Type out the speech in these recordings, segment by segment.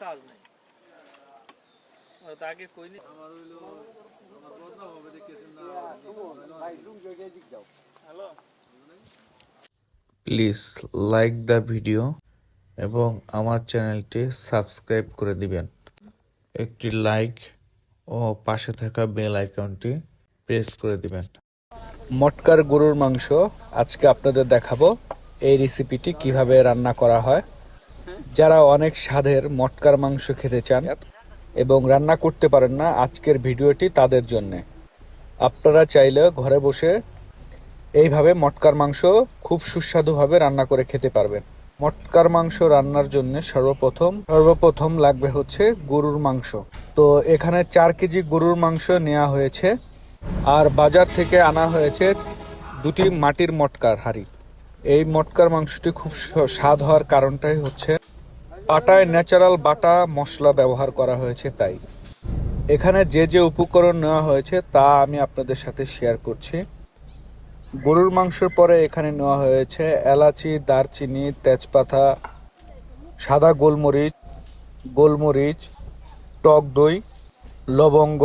Charge নেই। ও তাকে কইনি। Hello. Please like the video এবং আমার চ্যানেলটি সাবস্ক্রাইব করে দিবেন। একটি লাইক ও পাশে থাকা বেল আইকনটি প্রেস করে দিবেন। মটকার গরুর মাংস আজকে আপনাদের দেখাবো। এই রেসিপিটি কীভাবে রান্না করা হয়। যারা অনেক স্বাদের মটকার মাংস খেতে চান এবং রান্না করতে পারেন না আজকের ভিডিওটি তাদের জন্যে। আপনারা চাইলে ঘরে বসে এইভাবে মটকার মাংস খুব সুস্বাদুভাবে রান্না করে খেতে পারবেন। মটকার মাংস রান্নার জন্য সর্বপ্রথম সর্বপ্রথম লাগবে হচ্ছে গরুর মাংস। তো এখানে চার কেজি গরুর মাংস নেওয়া হয়েছে আর বাজার থেকে আনা হয়েছে দুটি মাটির মটকার হাড়ি। এই মটকার মাংসটি খুব স্বাদ হওয়ার কারণটাই হচ্ছে পাটায় ন্যাচারাল বাটা মশলা ব্যবহার করা হয়েছে তাই। এখানে যে যে উপকরণ নেওয়া হয়েছে তা আমি আপনাদের সাথে শেয়ার করছি। গরুর মাংসের পরে এখানে নেওয়া হয়েছে এলাচি, দারচিনি, তেজপাতা, সাদা গোলমরিচ গোলমরিচ, টক দই, লবঙ্গ,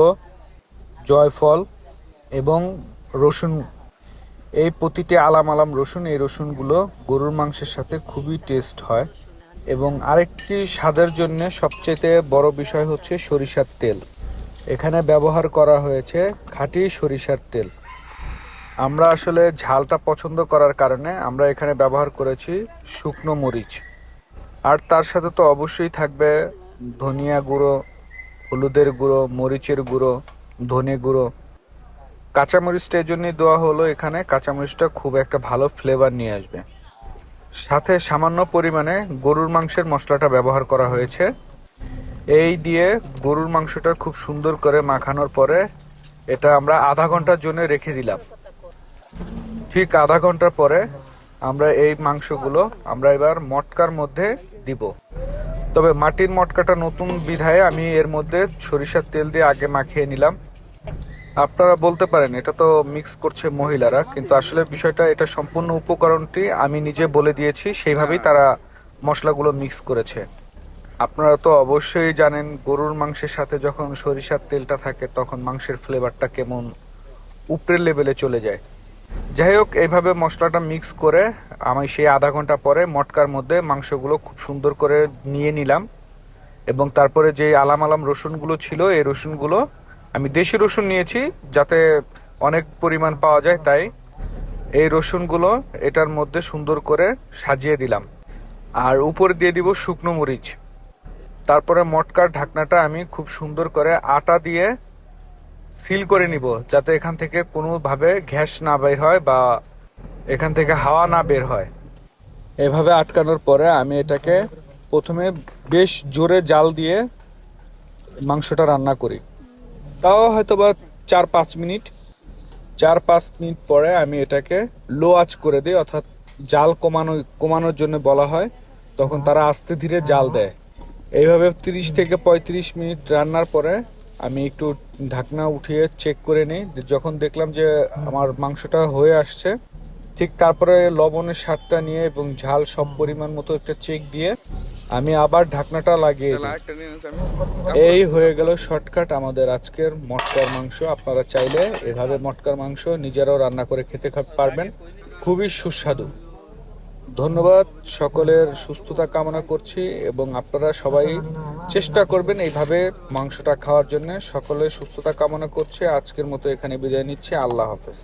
জয়ফল এবং রসুন। এই প্রতিটি আলাম আলাম রসুন, এই রসুনগুলো গরুর মাংসের সাথে খুবই টেস্ট হয়। এবং আরেকটি স্বাদের জন্য সবচেয়ে বড় বিষয় হচ্ছে সরিষার তেল। এখানে ব্যবহার করা হয়েছে খাঁটি সরিষার তেল। আমরা আসলে ঝালটা পছন্দ করার কারণে আমরা এখানে ব্যবহার করেছি শুকনো মরিচ। আর তার সাথে তো অবশ্যই থাকবে ধনিয়া গুঁড়ো, হলুদের গুঁড়ো, মরিচের গুঁড়ো, ধনে গুঁড়ো। কাঁচামরিচটা এই জন্যই দেওয়া হলো এখানে। কাঁচামরিচটা খুব একটা ভালো ফ্লেভার নিয়ে আসবে। সাথে সামান্য পরিমাণে গরুর মাংসের মশলাটা ব্যবহার করা হয়েছে। এই দিয়ে গরুর মাংসটা খুব সুন্দর করে মাখানোর পরে এটা আমরা আধা ঘণ্টার জন্য রেখে দিলাম। ঠিক আধা ঘণ্টা পরে আমরা এই মাংসগুলো আমরা এবার মটকার মধ্যে দিব। তবে মাটির মটকাটা নতুন বিধায় আমি এর মধ্যে সরিষার তেল দিয়ে আগে মাখিয়ে নিলাম। আপনারা বলতে পারেন, এটা তো মিক্স করছে মহিলারা, কিন্তু আসলে বিষয়টা এটা সম্পূর্ণ উপকরণটি আমি নিজে বলে দিয়েছি, সেইভাবেই তারা মশলাগুলো মিক্স করেছে। আপনারা তো অবশ্যই জানেন, গরুর মাংসের সাথে যখন সরিষার তেলটা থাকে, তখন মাংসের ফ্লেভারটা কেমন উপরের লেভেলে চলে যায়। যাই হোক, এইভাবে মশলাটা মিক্স করে আমি সেই আধা ঘণ্টা পরে মটকার মধ্যে মাংসগুলো খুব সুন্দর করে নিয়ে নিলাম। এবং তারপরে যে আলাম আলাম রসুনগুলো ছিল, এই রসুনগুলো আমি দেশি রসুন নিয়েছি, যাতে অনেক পরিমাণ পাওয়া যায়, তাই এই রসুনগুলো এটার মধ্যে সুন্দর করে সাজিয়ে দিলাম। আর উপরে দিয়ে দিব শুকনো মরিচ। তারপরে মটকার ঢাকনাটা আমি খুব সুন্দর করে আটা দিয়ে সিল করে নিব, যাতে এখান থেকে কোনোভাবে গ্যাস না বের হয় বা এখান থেকে হাওয়া না বের হয়। এভাবে আটকানোর পরে আমি এটাকে প্রথমে বেশ জোরে জাল দিয়ে মাংসটা রান্না করি। তাও হয়তো বা চার পাঁচ মিনিট। চার পাঁচ মিনিট পরে আমি এটাকে লো আঁচ করে দিই, অর্থাৎ জাল কমানো, কমানোর জন্য বলা হয়। তখন তারা আস্তে ধীরে জাল দেয়। এইভাবে তিরিশ থেকে পঁয়ত্রিশ মিনিট রান্নার পরে আমি একটু ঢাকনা উঠিয়ে চেক করে নিই। যখন দেখলাম যে আমার মাংসটা হয়ে আসছে, ঠিক তারপরে লবণের স্বাদটা নিয়ে এবং ঝাল সব পরিমাণ মতো একটা চেক দিয়ে আমি আবার ঢাকনাটা লাগিয়ে এই হয়ে গেল শর্টকাট আমাদের আজকের মটকার মাংস। আপনারা চাইলে এভাবে মটকার মাংস নিজেরাও রান্না করে খেতে পারবেন। খুবই সুস্বাদু। ধন্যবাদ সকলের সুস্থতা কামনা করছি এবং আপনারা সবাই চেষ্টা করবেন এইভাবে মাংসটা খাওয়ার জন্য। সকলের সুস্থতা কামনা করছে। আজকের মতো এখানে বিদায় নিচ্ছে। আল্লাহ হাফেজ।